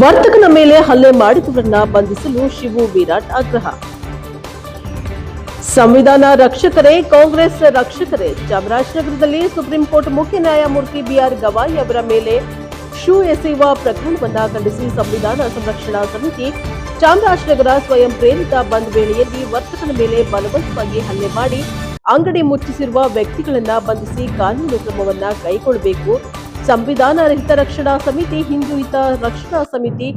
ವರ್ತಕನ ಮೇಲೆ ಹಲ್ಲೆ ಮಾಡಿದವರನ್ನ ಬಂಧಿಸಲು ಶಿವು ವಿರಾಟ್ ಆಗ್ರಹ. ಸಂವಿಧಾನ ರಕ್ಷಕರೇ, ಕಾಂಗ್ರೆಸ್ ರಕ್ಷಕರೇ, ಚಾಮರಾಜನಗರದಲ್ಲಿ ಸುಪ್ರೀಂ ಕೋರ್ಟ್ ಮುಖ್ಯ ನ್ಯಾಯಮೂರ್ತಿ ಬಿಆರ್ ಗವಾಯಿ ಅವರ ಮೇಲೆ ಶೂ ಎಸೆಯುವ ಪ್ರಕರಣವನ್ನ ಖಂಡಿಸಿ ಸಂವಿಧಾನ ಸಂರಕ್ಷಣಾ ಸಮಿತಿ, ಚಾಮರಾಜನಗರ ಸ್ವಯಂ ಪ್ರೇರಿತ ಬಂದ್ ವೇಳೆಯಲ್ಲಿ ವರ್ತಕನ ಮೇಲೆ ಬಲವಂತವಾಗಿ ಹಲ್ಲೆ ಮಾಡಿ ಅಂಗಡಿ ಮುಚ್ಚಿಸಿರುವ ವ್ಯಕ್ತಿಗಳನ್ನ ಬಂಧಿಸಿ ಕಾನೂನು ಕ್ರಮವನ್ನ ಕೈಗೊಳ್ಳಬೇಕು. ಸಂವಿಧಾನ ರಹಿತ ರಕ್ಷಣಾ ಸಮಿತಿ ಹಿತ ರಕ್ಷಣಾ ಸಮಿತಿ,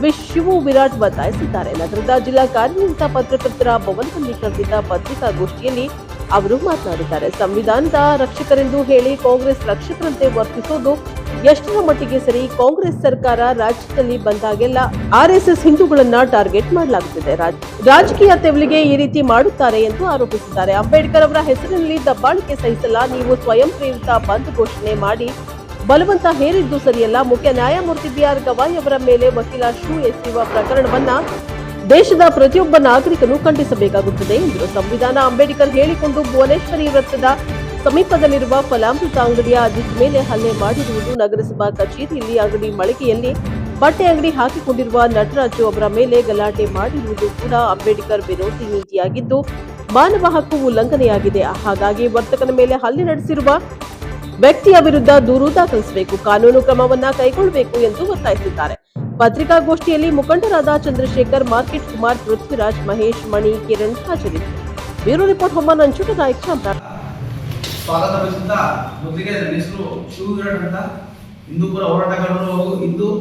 ವಿಶ್ವವು ವಿರಾಟ್ ಒತ್ತಾಯಿಸಿದ್ದಾರೆ ನಗರದ ಜಿಲ್ಲಾ ಕಾರ್ಯನಿರತ ಪತ್ರಕರ್ತರ ಭವನದಲ್ಲಿ ಕರೆದಿದ್ದ ಪತ್ರಿಕಾಗೋಷ್ಠಿಯಲ್ಲಿ ಅವರು ಮಾತನಾಡಿದ್ದಾರೆ. ಸಂವಿಧಾನದ ರಕ್ಷಕರೆಂದು ಹೇಳಿ ಕಾಂಗ್ರೆಸ್ ರಕ್ಷಕರಂತೆ ವರ್ತಿಸೋದು ಎಷ್ಟರ ಮಟ್ಟಿಗೆ ಸರಿ? ಕಾಂಗ್ರೆಸ್ ಸರ್ಕಾರ ರಾಜ್ಯದಲ್ಲಿ ಬಂದಾಗೆಲ್ಲ ಆರ್ಎಸ್ಎಸ್ ಹಿಂದೂಗಳನ್ನ ಟಾರ್ಗೆಟ್ ಮಾಡಲಾಗುತ್ತಿದೆ ರಾಜ್- ರಾಜಕೀಯ ತೆವಳಿಗೆ ಈ ರೀತಿ ಮಾಡುತ್ತಾರೆ ಎಂದು ಆರೋಪಿಸಿದ್ದಾರೆ. ಅಂಬೇಡ್ಕರ್ ಅವರ ಹೆಸರಿನಲ್ಲಿ ದಬ್ಬಾಳಿಕೆ ಸಹಿಸಲ್ಲ, ನೀವು ಸ್ವಯಂ ಪ್ರೇರಿತ ಬಂದ್ ಘೋಷಣೆ ಮಾಡಿ ಬಲವಂತ ಹೇರಿದ್ದು ಸರಿಯಲ್ಲ. ಮುಖ್ಯ ನ್ಯಾಯಮೂರ್ತಿ ಬಿಆರ್ ಗವಾಯ್ ಅವರ ಮೇಲೆ ವಕೀಲ ಶೂ ಎಸೆಯುವ ಪ್ರಕರಣವನ್ನ ದೇಶದ ಪ್ರತಿಯೊಬ್ಬ ನಾಗರಿಕನು ಖಂಡಿಸಬೇಕಾಗುತ್ತದೆ ಎಂದರು. ಸಂವಿಧಾನ ಅಂಬೇಡ್ಕರ್ ಹೇಳಿಕೊಂಡು ಭುವನೇಶ್ವರಿ ವೃತ್ತದ ಸಮೀಪದಲ್ಲಿರುವ ಫಲಾಮೃತ ಅಂಗಡಿಯ ಅಜಿತ್ ಮೇಲೆ ಹಲ್ಲೆ ಮಾಡಿರುವುದು ನಗರಸಭಾ ಕಚೇರಿಯಲ್ಲಿ ಅಂಗಡಿ ಮಳಿಗೆಯಲ್ಲಿ ಬಟ್ಟೆ ಅಂಗಡಿ ಹಾಕಿಕೊಂಡಿರುವ ನಟರಾಜು ಅವರ ಮೇಲೆ ಗಲಾಟೆ ಮಾಡಿರುವುದು ಕೂಡ ಅಂಬೇಡ್ಕರ್ ವಿರೋಧಿ ನೀತಿಯಾಗಿದ್ದು, ಮಾನವ ಹಕ್ಕು ಉಲ್ಲಂಘನೆಯಾಗಿದೆ. ಹಾಗಾಗಿ ವರ್ತಕನ ಮೇಲೆ ಹಲ್ಲೆ ನಡೆಸಿರುವ ವ್ಯಕ್ತಿಯ ವಿರುದ್ಧ ದೂರು ದಾಖಲಿಸಬೇಕು ಕಾನೂನು ಕ್ರಮವನ್ನ ಕೈಗೊಳ್ಳಬೇಕು ಎಂದು ಒತ್ತಾಯಿಸಿದ್ದಾರೆ. ಪತ್ರಿಕಾಗೋಷ್ಠಿಯಲ್ಲಿ ಮುಖಂಡರಾದ ಚಂದ್ರಶೇಖರ್ ಮಾರ್ಕೆಟ್ ಕುಮಾರ್ ಪೃಥ್ವಿರಾಜ್ ಮಹೇಶ್ ಮಣಿ ಕಿರಣ್ ಹಾಜರಿದ್ದರು. ಬ್ಯೂರೋ ರಿಪೋರ್ಟ್ ಹೊಮ್ಮ ನಂಚುಟ ನಾಯಕ್ ಚಾಮರಾಜ. ಸ್ವಾಗತ ಬಯಸುತ್ತಾ ಮೊದಲಿಗೆ ನನ್ನ ಹೆಸರು ಶಿವವಿರಾಟ್ ಅಂತ ಹಿಂದೂಪುರ ಹೋರಾಟಗಾರರು ಹಾಗೂ ಹಿಂದೂ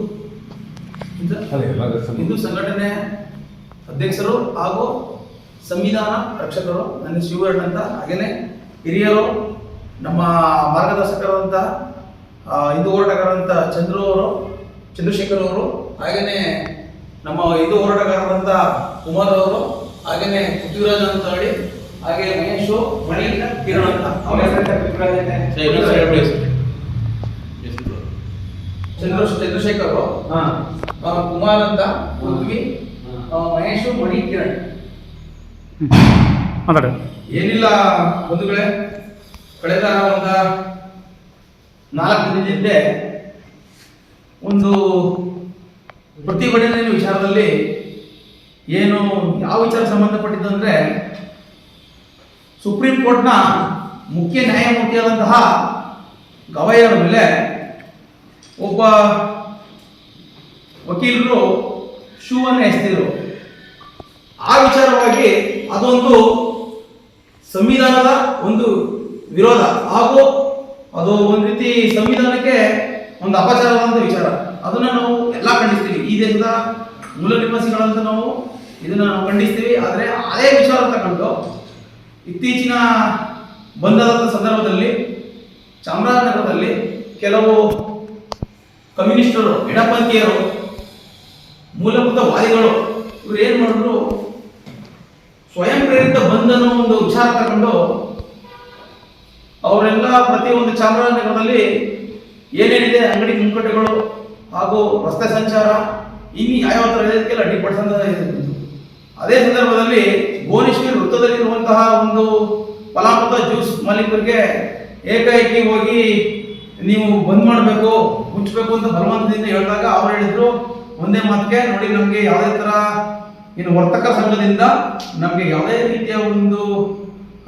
ಹಿಂದ- ಹಿಂದೂ ಸಂಘಟನೆ ಅಧ್ಯಕ್ಷರು ಹಾಗೂ ಸಂವಿಧಾನ ರಕ್ಷಕರು. ನನ್ನ ಶಿವರಣ್ಣ ಅಂತ. ಹಾಗೇನೆ ಹಿರಿಯರು ನಮ್ಮ ಮಾರ್ಗದರ್ಶಕರಾದಂತಹ ಹಿಂದೂ ಹೋರಾಟಗಾರರಂತ ಚಂದ್ರು ಅವರು ಚಂದ್ರಶೇಖರ್ ಅವರು ಹಾಗೆಯೇ ನಮ್ಮ ಹಿಂದೂ ಹೋರಾಟಗಾರರಂತ ಕುಮಾರ್ ಅವರು ಹಾಗೆಯೇ ಪೃಥ್ವಿರಾಜ್ ಅಂತ ಹೇಳಿ ಹಾಗೆ ಮಹೇಶು ಮಣಿಯಿಂದ ಕಿರಣ್ ಅಂತ. ಚಂದ್ರ ಚಂದ್ರಶೇಖರ್ ಅವರು, ಕುಮಾರ್ ಅಂತ ಪೃಥ್ವಿ ಮಹೇಶು ಮಣಿ ಕಿರಣ್. ಏನಿಲ್ಲ ಬಂಧುಗಳೇ. ಕಳೆದ ಒಂದು ನಾಲ್ಕು ದಿನದಿಂದ ಒಂದು ಪ್ರತಿಭಟನೆ ವಿಚಾರದಲ್ಲಿ ಏನು ಯಾವ ವಿಚಾರ ಸಂಬಂಧಪಟ್ಟಿದ್ದಂದ್ರೆ ಸುಪ್ರೀಂ ಕೋರ್ಟ್ನ ಮುಖ್ಯ ನ್ಯಾಯಮೂರ್ತಿಯಾದಂತಹ ಗವಾಯಿಯವರ ಮೇಲೆ ಒಬ್ಬ ವಕೀಲರು ಶೂವನ್ನು ಎಸೆದಿದ್ರು. ಆ ವಿಚಾರವಾಗಿ ಅದೊಂದು ಸಂವಿಧಾನದ ಒಂದು ವಿರೋಧ. ಹಾಗೂ ಅದು ಒಂದು ರೀತಿ ಸಂವಿಧಾನಕ್ಕೆ ಒಂದು ಅಪಚಾರವಾದಂಥ ವಿಚಾರ. ಅದನ್ನ ನಾವು ಎಲ್ಲ ಖಂಡಿಸ್ತೀವಿ. ಈ ದೇಶದ ಮೂಲ ನಿವಾಸಿಗಳಂತ ನಾವು ಇದನ್ನ ನಾವು ಖಂಡಿಸ್ತೀವಿ. ಆದರೆ ಅದೇ ವಿಚಾರ ತಗೊಂಡು ಇತ್ತೀಚಿನ ಬಂಧನದ ಸಂದರ್ಭದಲ್ಲಿ ಚಾಮರಾಜನಗರದಲ್ಲಿ ಕೆಲವು ಕಮ್ಯುನಿಸ್ಟರು, ಎಡಪಂಥೀಯರು, ಮೂಲಭೂತ ವಾದಿಗಳು ಇವ್ರು ಏನು ಮಾಡಿದ್ರು ಸ್ವಯಂ ಪ್ರೇರಿತ ಬಂಧನ ಒಂದು ವಿಚಾರ ತಗೊಂಡು ಅವರೆಲ್ಲ ಪ್ರತಿಯೊಂದು ಚಾಮರಾಜನಗರದಲ್ಲಿ ಏನೇನಿದೆ ಅಂಗಡಿ ಮುಂಕಟ್ಟೆಗಳು ಹಾಗೂ ರಸ್ತೆ ಸಂಚಾರ, ಇನ್ನು ಯಾವ ಥರ ಇದಕ್ಕೆಲ್ಲ ಅಡ್ಡಿಪಡಿಸಂತ ಅದೇ ಸಂದರ್ಭದಲ್ಲಿ ಭುವನೇಶ್ವರಿ ವೃತ್ತದಲ್ಲಿರುವಂತಹ ಒಂದು ಫಲಾಮೃತ ಜ್ಯೂಸ್ ಮಾಲೀಕರಿಗೆ ಏಕಾಏಕಿ ಹೋಗಿ ನೀವು ಬಂದ್ ಮಾಡಬೇಕು, ಮುಚ್ಚಬೇಕು ಅಂತ ಬಲವಂತದಿಂದ ಹೇಳಿದಾಗ ಅವ್ರು ಹೇಳಿದ್ರು, ಒಂದೇ ಮಾತಿಗೆ, ನೋಡಿ ನಮಗೆ ಯಾವುದೇ ತರ ಇನ್ನು ವರ್ತಕ ಸಂಘದಿಂದ ನಮಗೆ ಯಾವುದೇ ರೀತಿಯ ಒಂದು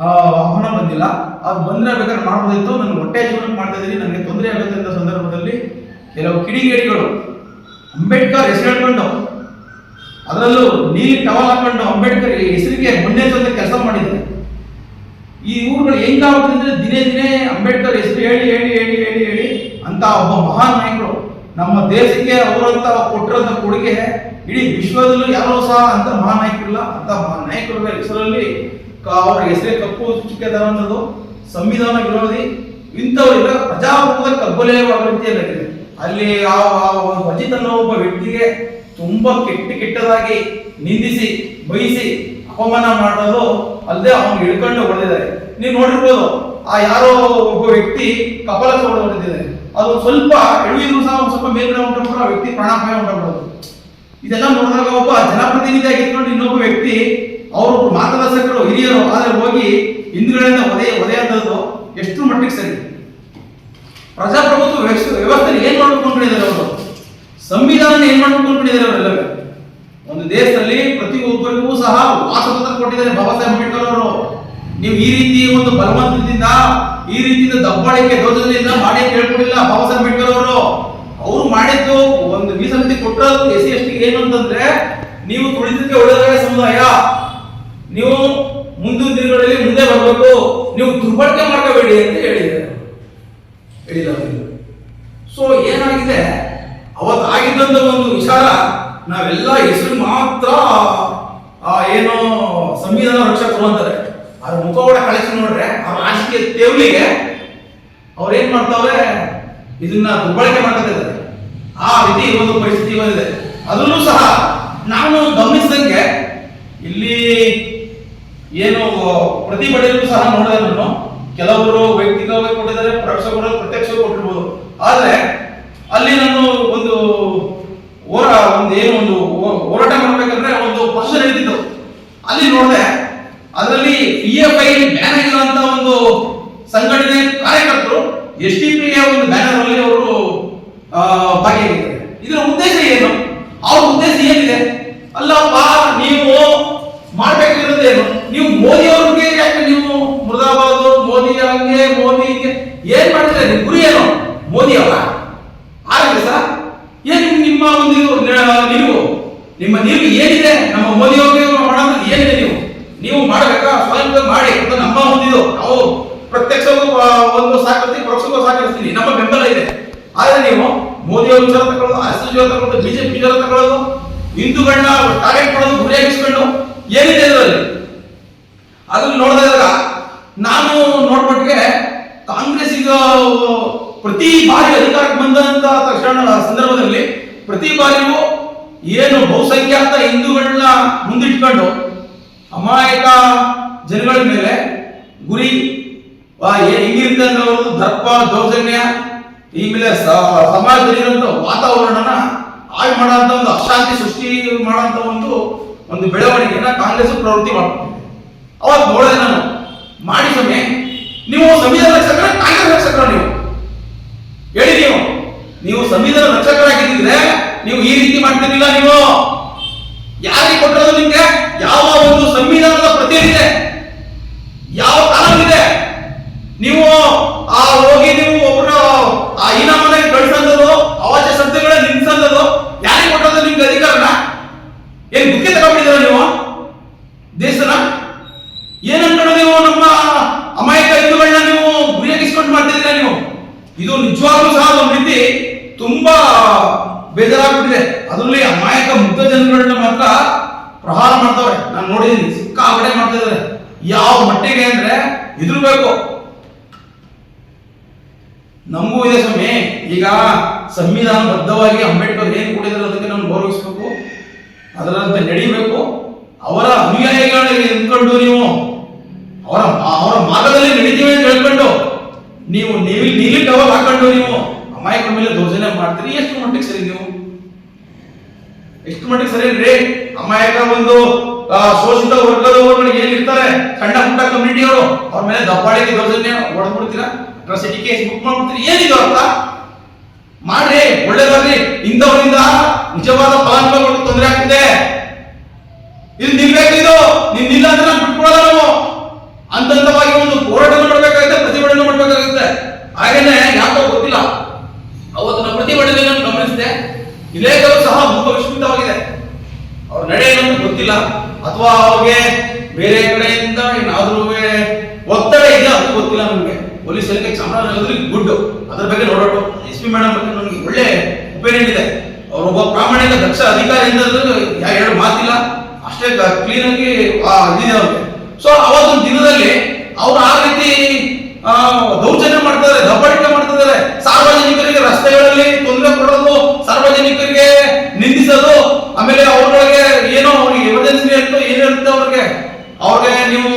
ಆಹ್ವಾನ ಬಂದಿಲ್ಲ. ಅದು ಬಂದ್ರೆ ಬೇಕಾದ್ರೆ ಮಾಡ್ಬೋದಿತ್ತು. ನಾನು ಹೊಟ್ಟೆ ಜೀವನಕ್ಕೆ ಮಾಡ್ತಾ ಇದ್ದೀನಿ. ನನಗೆ ತೊಂದರೆ ಆಗುತ್ತೆ ಅಂತ ಸಂದರ್ಭದಲ್ಲಿ ಕೆಲವು ಕಿಡಿಗೇಡಿಗಳು, ಅಂಬೇಡ್ಕರ್ ಹೆಸರು ಹೇಳ್ಕೊಂಡು ಅದರಲ್ಲೂ ನೀಲಿ ಟವಲ್ ಹಾಕೊಂಡು ಅಂಬೇಡ್ಕರ್ ಹೆಸರಿಗೆ ಮೊನ್ನೆ ಅಂತ ಕೆಲಸ ಮಾಡಿದ್ದಾರೆ ಈ ಊರುಗಳು ಹೆಂಗಾಗುತ್ತೆ ಅಂದ್ರೆ ದಿನೇ ದಿನೇ ಅಂಬೇಡ್ಕರ್ ಹೆಸರು ಹೇಳಿ ಹೇಳಿ ಹೇಳಿ ಹೇಳಿ ಹೇಳಿ ಅಂತ ಒಬ್ಬ ಮಹಾನ್ ನಾಯಕರು ನಮ್ಮ ದೇಶಕ್ಕೆ ಅವರಂತ ಕೊಟ್ಟಿರೋಂಥ ಕೊಡುಗೆ ಇಡೀ ವಿಶ್ವದಲ್ಲೂ ಯಾರೋ ಸಹ ಅಂತ ಮಹಾನ್ ನಾಯಕರಿಲ್ಲ. ಅಂತ ನಾಯಕರ ಹೆಸರಲ್ಲಿ ಅವರ ಹೆಸರೇ ಕಪ್ಪು ಚುಕ್ಕೆ ತರುವಂಥದ್ದು ಸಂವಿಧಾನ ವಿರೋಧಿ ಇಂಥವರೆಲ್ಲ ಪ್ರಜಾಪ್ರಭುತ್ವದ ಕಗ್ಗೊಲೆಯಾಗುವ ರೀತಿಯಲ್ಲಾಗಿದೆ ಅಲ್ಲಿ ಆ ಅಜಿತ್ ಅನ್ನೋ ಒಬ್ಬ ವ್ಯಕ್ತಿಗೆ ತುಂಬಾ ಕೆಟ್ಟ ಕೆಟ್ಟದಾಗಿ ನಿಂದಿಸಿ ಬಯಸಿ ಅಪಮಾನ ಮಾಡೋದು ಅಲ್ಲದೆ ಅವನು ಹಿಡ್ಕೊಂಡು ಹೊಡೆದಿದ್ದಾರೆ. ನೀವು ನೋಡಿರ್ಬೋದು, ಆ ಯಾರೋ ಒಬ್ಬ ವ್ಯಕ್ತಿ ಕಪಾಲ ಹೊಡೆದಿದ್ದಾರೆ ಅದು ಸ್ವಲ್ಪ ಎಳುವಿದ್ರು ಸಹ ಒಂದು ಸ್ವಲ್ಪ ಮೇಲ್ಗಡೆ ಉಂಟು ಆ ವ್ಯಕ್ತಿ ಪ್ರಾಣಾಪಾಯ ಉಂಟಾಗ್ಬಿಡೋದು ಇದೆಲ್ಲ ನೋಡಿದಾಗ ಒಬ್ಬ ಜನಪ್ರತಿನಿಧಿಯಾಗಿ ಇನ್ನೊಬ್ಬ ವ್ಯಕ್ತಿ ಅವರು ಮಾರ್ಗದರ್ಶಕರು, ಹಿರಿಯರು, ಆದರೆ ಹೋಗಿ ಹಿಂದ್ಗಡೆಯಿಂದ ಒದೆ ಅಂತದ್ದು ಎಷ್ಟು ಮಟ್ಟಿಗೆ ಸರಿ? ಪ್ರಜಾಪ್ರಭುತ್ವ ವ್ಯವಸ್ಥೆ ಏನ್ ಮಾಡ್ಬೇಕು ಅನ್ಕೊಂಡಿದ್ದಾರೆ ಅವರು? ಸಂವಿಧಾನ ಏನ್ ಮಾಡ್ಕೊಂಡಿದ್ದಾರೆ ಅವರೆಲ್ಲವೇ ಒಂದು ದೇಶದಲ್ಲಿ ಪ್ರತಿಯೊಬ್ಬರಿಗೂ ಸಹ ವಾಸಪತ್ರ ಕೊಟ್ಟಿದ್ದಾರೆ ಬಾಬಾ ಸಾಹೇಬ್ ಅಂಬೇಡ್ಕರ್ ಅವರು. ನೀವು ಈ ರೀತಿ ಒಂದು ಬಲವಂತದಿಂದ, ಈ ರೀತಿಯಿಂದ ದಬ್ಬಾಳಿಕೆ ಧ್ವಜದಿಂದ ಮಾಡಿ ಕೇಳ್ಕೊಂಡಿಲ್ಲ ಬಾಬಾ ಸಾಹೇಬ್ ಅಂಬೇಡ್ಕರ್ ಅವರು. ಅವರು ಮಾಡಿದ್ದು ಒಂದು ಮೀಸಲಾತಿ ಕೊಟ್ಟರೆ ಎಸ್ ಸಿ, ಎಸ್ ಟಿ ಏನು ಅಂತಂದ್ರೆ ನೀವು ತುಳಿತಕ್ಕೆ ಒಳ್ಳೆಯ ಸಮುದಾಯ ನೀವು ಮುಂದಿನ ದಿನಗಳಲ್ಲಿ ಮುಂದೆ ನೀವು ದುರ್ಬಳಕೆ ಮಾಡ್ಕೋಬೇಡಿ ಅಂತ ಹೇಳಿದ್ದಾರೆ ಸೊ ಏನಾಗಿದೆ? ಅವತ್ತು ಒಂದು ವಿಚಾರ ನಾವೆಲ್ಲ ಹೆಸರು ಮಾತ್ರ ಆ, ಏನು ಸಂವಿಧಾನ ರಕ್ಷಕರು ಅಂತಾರೆ ಅದ್ರ ಮುಖವಾಡ ಕಳಿಸಿ ನೋಡ್ರೆ ಆ ರಾಜಕೀಯ ತೇವಲಿಗೆ ಅವ್ರೇನ್ ಮಾಡ್ತಾವ್ರೆ? ಇದನ್ನ ದುರ್ಬಳಕೆ ಮಾಡ್ತಿದ್ದಾರೆ ಆ ರೀತಿ ಒಂದು ಪರಿಸ್ಥಿತಿ ಬಂದಿದೆ. ಅದರಲ್ಲೂ ಸಹ ನಾನು ಗಮನಿಸಿದಂಗೆ ಇಲ್ಲಿ ಏನು ಪ್ರತಿಭಟನೆಯಲ್ಲೂ ಸಹ ನೋಡಿದೆ ನಾನು ಕೆಲವರು ವ್ಯಕ್ತಿಗತವಾಗಿ ಕೊಟ್ಟಿದ್ದಾರೆ ಪ್ರತ್ಯಕ್ಷ ಕೊಟ್ಟಿರ್ಬೋದು. ಆದ್ರೆ ಅಲ್ಲಿ ನಾನು ಒಂದು ಹೋರ ಒಂದು ಏನು ಒಂದು ಹೋ- ಹೋರಾಟ ಮಾಡ್ಬೇಕಂದ್ರೆ ಒಂದು ವರ್ಷ ನಡೀತಿತ್ತು ಅಲ್ಲಿ ನೋಡಿದೆ ಅದರಲ್ಲಿ ಪಿ ಎಫ್ ಐ ಬ್ಯಾನ್ ಆಗಿರುವಂತ ಒಂದು ಸಂಘಟನೆ ಕಾರ್ಯಕರ್ತರು ಎಸ್ ಟಿ ಪಿ ಒಂದು ಬ್ಯಾನರ್ ಅಲ್ಲಿ ಅವರು ಭಾಗಿಯಾಗಿದ್ದಾರೆ ಇದರ ಉದ್ದೇಶ ಏನು ಅವ್ರ ಉದ್ದೇಶ ಏನಿದೆ ಅಲ್ಲಪ್ಪ ನೀವು ಮಾಡ್ಬೇಕಿರೋದು ಏನು ನೀವು ಮೋದಿ ಅವ್ರಿಗೆ ಯಾಕೆ ನೀವು ಮುರ್ದಾಬಾದ್ ಮೋದಿ ಹಂಗೆ ಮೋದಿ ಹಿಂಗೆ ಏನ್ ಮಾಡಿದ್ರೆ ನಿಮ್ ಗುರಿ ಏನು ಮೋದಿ ಅವರ ಆಗಲಿ ಸರ್ ಏನು ನಿಮ್ಮ ಒಂದು ಇದು ನ- ನಿಲುವು ನಿಮ್ಮ ನೀವು ಏನಿದೆ ನಮ್ಮ ಮೋದಿ ಅವರಿಗೆ ಮಾಡೋದು ಏನಿದೆ ನೀವು? ನೀವು ಮಾಡಬೇಕಾ? ಸ್ವಯಂ ಮಾಡಿ ಅಂತ ನಮ್ಮ ಹೊಂದಿದ್ದು. ನಾವು ಪ್ರತ್ಯಕ್ಷವೂ ಆ, ಒಂದು ಸಾಕಿರ್ತೀವಿ ಪರೋಕ್ಷಕ್ಕೂ ಸಾಕಿರ್ತೀನಿ ನಮ್ಮ ಬೆಂಬಲ ಇದೆ. ಆದರೆ ನೀವು ಮೋದಿ ಅವ್ರ ವಿಚಾರ ತಗೊಳ್ಳೋದು ಅಸಿ ವಿಚಾರ ತಗೊಳ್ಳೋದು ಬಿಜೆಪಿ ವಿಚಾರ ತಗೊಳ್ಳೋದು ಹಿಂದೂಗಳನ್ನ ಟಾರ್ಗೆಟ್ ಮಾಡೋದು ಗುರಿಯಾಗಿಸ್ಕೊಂಡು ಏನಿದೆ ಅದರಲ್ಲಿ ಅದನ್ನ ನೋಡಿದಾಗ ನಾನು ನೋಡ್ಬಿಟ್ಗೆ ಕಾಂಗ್ರೆಸ್ ಈಗ ಪ್ರತಿ ಬಾರಿ ಅಧಿಕಾರಕ್ಕೆ ಬಂದಂತ ತಕ್ಷಣ ಸಂದರ್ಭದಲ್ಲಿ ಪ್ರತಿ ಬಾರಿಯೂ ಏನು ಬಹುಸಂಖ್ಯಾತ ಹಿಂದೂಗಳನ್ನ ಮುಂದಿಟ್ಕೊಂಡು ಅಮಾಯಕ ಜನಗಳ ಮೇಲೆ ಗುರಿ ಹೆಂಗಿರುತ್ತೆ ದರ್ಪ, ದೌರ್ಜನ್ಯ, ಈ ಮೇಲೆ ಸಮಾಜದಲ್ಲಿರುವಂತ ವಾತಾವರಣನ ಹಾಳು ಮಾಡೋಂಥ ಒಂದು ಅಶಾಂತಿ ಸೃಷ್ಟಿ ಮಾಡೋಂಥ ಒಂದು ಒಂದು ಬೆಳವಣಿಗೆಯನ್ನ ಕಾಂಗ್ರೆಸ್ ಪ್ರವೃತ್ತಿ ಮಾಡ್ಕೊಂಡಿದೆ ಅವಾಗ ನೋಡಿದೆ ನಾನು, ಮಾಡಿ ಸಮಯ ನೀವು ಸಂವಿಧಾನ ರಕ್ಷಕರ, ಕಾಂಗ್ರೆಸ್ ರಕ್ಷಕರ ನೀವು. ಹೇಳಿ ನೀವು ನೀವು ಸಂವಿಧಾನ ರಕ್ಷಕರಾಗಿದ್ದಿದ್ರೆ ನೀವು ಈ ರೀತಿ ಮಾಡ್ತಿರ್ಲಿಲ್ಲ ನೀವು? ಯಾರಿಗೆ ಕೊಟ್ಟಿರೋದು ನಿಮ್ಗೆ? ಯಾವ ಒಂದು ಸಂವಿಧಾನದ ಪ್ರತಿನಿಧಿ ಯಾವ ಕಾನೂನಿದೆ? ನೀವು ಆ ಹೋಗಿ ನೀವು ಒಬ್ಬರ ಆ ಇನಾಮನ ಕಳ್ಸಂದದು ಅವಾಚ್ಯ ಶಬ್ದಗಳ ನಿಲ್ಸಂದದು ಯಾರಿಗೆ ಕೊಟ್ಟದ್ದು ನಿಮ್ಗೆ ಅಧಿಕಾರನ? ಏನ್ ಗುತ್ತಿಗೆ ತಗೊಂಡಿದ್ದೀರ ನೀವು? ದೇಶನ? ಏನಂಕೊಂಡು ನೀವು ನಮ್ಮ ಅಮಾಯಕ ಹಿಂದೂಗಳನ್ನ ನೀವು ಗುರಿಯಾಗಿಸ್ಕೊಂಡು ಮಾಡ್ತಿದ್ದೀರಾ ನೀವು? ಇದು ನಿಜವಾಗ್ಲೂ ಸಹ ಒಂದು ರೀತಿ ತುಂಬಾ ಬೇಜಾರಾಗ್ಬಿಟ್ಟಿದೆ. ಅದರಲ್ಲಿ ಅಮಾಯಕ ಮುಗ್ಧ ಜನಗಳನ್ನ ಮಾತ್ರ ಪ್ರಹಾರ ಮಾಡ್ತಾವೆ ನಾನು ನೋಡಿದ್ದೀನಿ ಸಿಕ್ಕಾಪಟ್ಟೆ ಮಾಡ್ತಾ ಇದಾರೆ. ಯಾವ ಮಟ್ಟಿಗೆ ಅಂದ್ರೆ ಬೇಕು ನಮಗೂ ಇದೆ ಸ್ವಾಮಿ. ಈಗ ಸಂವಿಧಾನ ಬದ್ಧವಾಗಿ ಅಂಬೇಡ್ಕರ್ ಏನು ಕೊಟ್ಟಿದ್ದಾರೆ ಅದಕ್ಕೆ ನಾನು ಗೌರವಿಸಬೇಕು. ಅದರಂತೆ ನಡೀಬೇಕು. ಅವರ ಅನುಯಾಯಿಗಳಿಗೆ ನಿಂತ್ಕೊಂಡು ನೀವು ಅವರ ಅವರ ಮಾರ್ಗದಲ್ಲಿ ನಡೀತೀವಿ ಅಂತ ಹೇಳ್ಕೊಂಡು ನೀವು ನೀಲಿ ನೀಲಿ ಟವಲ್ ಹಾಕೊಂಡು ನೀವು ಅಮಾಯಕರ ಮೇಲೆ ದೌರ್ಜನ್ಯ ಮಾಡ್ತೀರಿ ಎಷ್ಟು ಮಟ್ಟಿಗೆ ಸರಿ ನೀವು? ಎಷ್ಟು ಮಟ್ಟಿಗೆ ಸರಿ ರೀ ಅಮಾಯಕ ಒಂದು ಶೋಷಿತ ವರ್ಗದವರು ಏನಿರ್ತಾರೆ ಸಣ್ಣ ಪುಟ್ಟ ಕಮ್ಯುನಿಟಿಯವರು ಅವ್ರ ಮೇಲೆ ದಬ್ಬಾಳಿಕೆ ದೌರ್ಜನ್ಯ ಹೊಡೆದ್ಬಿಡ್ತೀರಾ? ಅಟ್ರಾಸಿಟಿ ಕೇಸ್ ಬುಕ್ ಮಾಡ್ಬಿಡ್ತೀರಿ? ಏನಿದೆ ಅರ್ಥ? ಮಾಡ್ರಿ ಒಳ್ಳೇದಾಗ್ರಿ ಇಂಥವರಿಂದ ನಿಜವಾದ ಫಲಾನುಭವಿಗಳು ತೊಂದರೆ ಆಗ್ತಿದೆ. ಇದು ನಿಲ್ಬೇಕು ಇದು. ನೀನ್ ನಿಲ್ಲ ಅಂತ ನಾನು ಬಿಟ್ಕೊಡಲ್ಲ ನಾವು. ಹಂತವಾಗಿ ಒಂದು ಹೋರಾಟ ಮಾಡಬೇಕಾಗುತ್ತೆ, ಪ್ರತಿಭಟನೆ ಮಾಡಬೇಕಾಗುತ್ತೆ. ಹಾಗೇನೆ ಯಾಕೋ ಗೊತ್ತಿಲ್ಲ ಅವತ್ತಿನ ಪ್ರತಿಭಟನೆ ನಾನು ಗಮನಿಸಿದೆ ಇಲೇಖರು ಸಹ ಮುಖ ವಿಸ್ಮಿತವಾಗಿದೆ ಅವ್ರ ನಡೆ ಗೊತ್ತಿಲ್ಲ ಅಥವಾ ಅವ್ರಿಗೆ ಬೇರೆ ಕಡೆಯಿಂದ ಏನಾದ್ರೂ ಒತ್ತಡ ಇದೆ ಅದು ಗೊತ್ತಿಲ್ಲ ನಮಗೆ. ಪೊಲೀಸ್ ಇಲಾಖೆ ಚಾಮರಾಜನಗರದಲ್ಲಿ ಗುಡ್. ಅದ್ರ ಬಗ್ಗೆ ನೋಡೋಣ. ಎಸ್ ಪಿ ಮೇಡಮ್ ಬಗ್ಗೆ ನನಗೆ ಒಳ್ಳೆ ಒಪಿನಿಯನ್ ಇದೆ. ಅವರೊಬ್ಬ ಪ್ರಾಮಾಣಿಕ ದಕ್ಷ ಅಧಿಕಾರಿ ಇದ್ದರೂ ಯಾ- ಎರಡು ಮಾತಿಲ್ಲ. ಅಷ್ಟೇ ಕ್ಲೀನ್ ಆಗಿ ಆ, ಇದಿದೆ ಅವ್ರಿಗೆ. ಸೊ ಅವತ್ತೊಂದು ದಿನದಲ್ಲಿ ಅವ್ರು ಆ ರೀತಿ ದೌರ್ಜನ್ಯ ಮಾಡ್ತಾರೆ ದಬ್ಬಾಳಿಕೆ ಮಾಡ್ತಿದ್ದಾರೆ ಸಾರ್ವಜನಿಕರಿಗೆ ರಸ್ತೆಗಳಲ್ಲಿ ತೊಂದರೆ ಕೊಡೋದು ಸಾರ್ವಜನಿಕರಿಗೆ ನಿಂದಿಸೋದು ಆಮೇಲೆ ಅವ್ರಗಳಿಗೆ ಏನೋ ಅವ್ರಿಗೆ ಎಮರ್ಜೆನ್ಸಿ ಇರುತ್ತೋ ಏನಿರುತ್ತೆ ಅವ್ರಿಗೆ ಅವ್ರಿಗೆ ನೀವು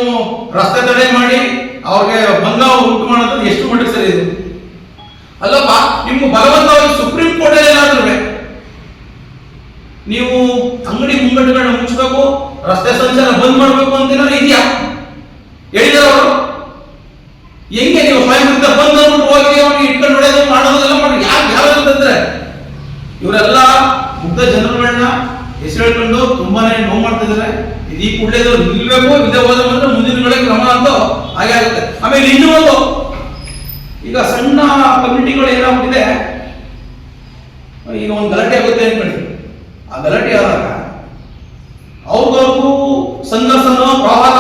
ರಸ್ತೆ ತಡೆ ಮಾಡಿ ಅವ್ರಿಗೆ ಭಂಗ ಉಂಟು ಮಾಡೋದು ಎಷ್ಟು ಮಟ್ಟಿಗೆ ಸರಿ ಇದೆ ಅಲ್ಲಪ್ಪ ನಿಮ್ಗೆ ಬಲವಂತವಾಗಿ ಸುಪ್ರೀಂ ಕೋರ್ಟ್ ಏನಾದ್ರೂ ನೀವು ಅಂಗಡಿ ಮುಂಗಟ್ಟುಗಳನ್ನ ಮುಚ್ಚಬೇಕು ರಸ್ತೆ ಸಂಚಾರ ಬಂದ್ ಮಾಡಬೇಕು ಅಂತ ಏನಾದ್ರು ಇದೆಯಾ? ಹೇಳಿದಾರ ಅವರು. ಹೆಂಗೆ ನೀವು ಸ್ವಯಂ ಬಂದ್ ಅಂದ್ಬಿಟ್ಟು ಹೋಗಿ ಅವ್ರಿಗೆ ಇಟ್ಕೊಂಡು ಹೊಡೆಯೋದು ಮಾಡೋದೆಲ್ಲ ಮಾಡಿ ಯಾರು ಯಾರು ಅಂತಂದ್ರೆ, ಇವರೆಲ್ಲ ಮುಗ್ಧ ಜನರುಗಳನ್ನ ಹೆಸರು ಹೇಳ್ಕೊಂಡು ತುಂಬಾನೇ ನೋವು ಮಾಡ್ತಾ ಇದು ಕೂಡಲೇ ನಿಲ್ಬೇಕು, ಇದೆ ಹೋದ ಅಂದ್ರೆ ಮುಂದಿನ ಕಡೆ ಕ್ರಮ ಅಂತ ಹಾಗೆ ಆಗುತ್ತೆ. ಆಮೇಲೆ ಇನ್ನೂ ಒಂದು, ಈಗ ಸಣ್ಣ ಕಮ್ಯುನಿಟಿಗಳು ಏನಾಗ್ಬಿಟ್ಟಿದೆ, ಈಗ ಒಂದು ಗಲಾಟೆ ಆಗುತ್ತೆ ಅನ್ಕೊಳ್ಳಿ. ಆ ಗಲಾಟೆ ಆದಾಗ ಅವ್ರಿಗೂ ಸಂಘರ್ಷನೋ ಪ್ರವಾಹ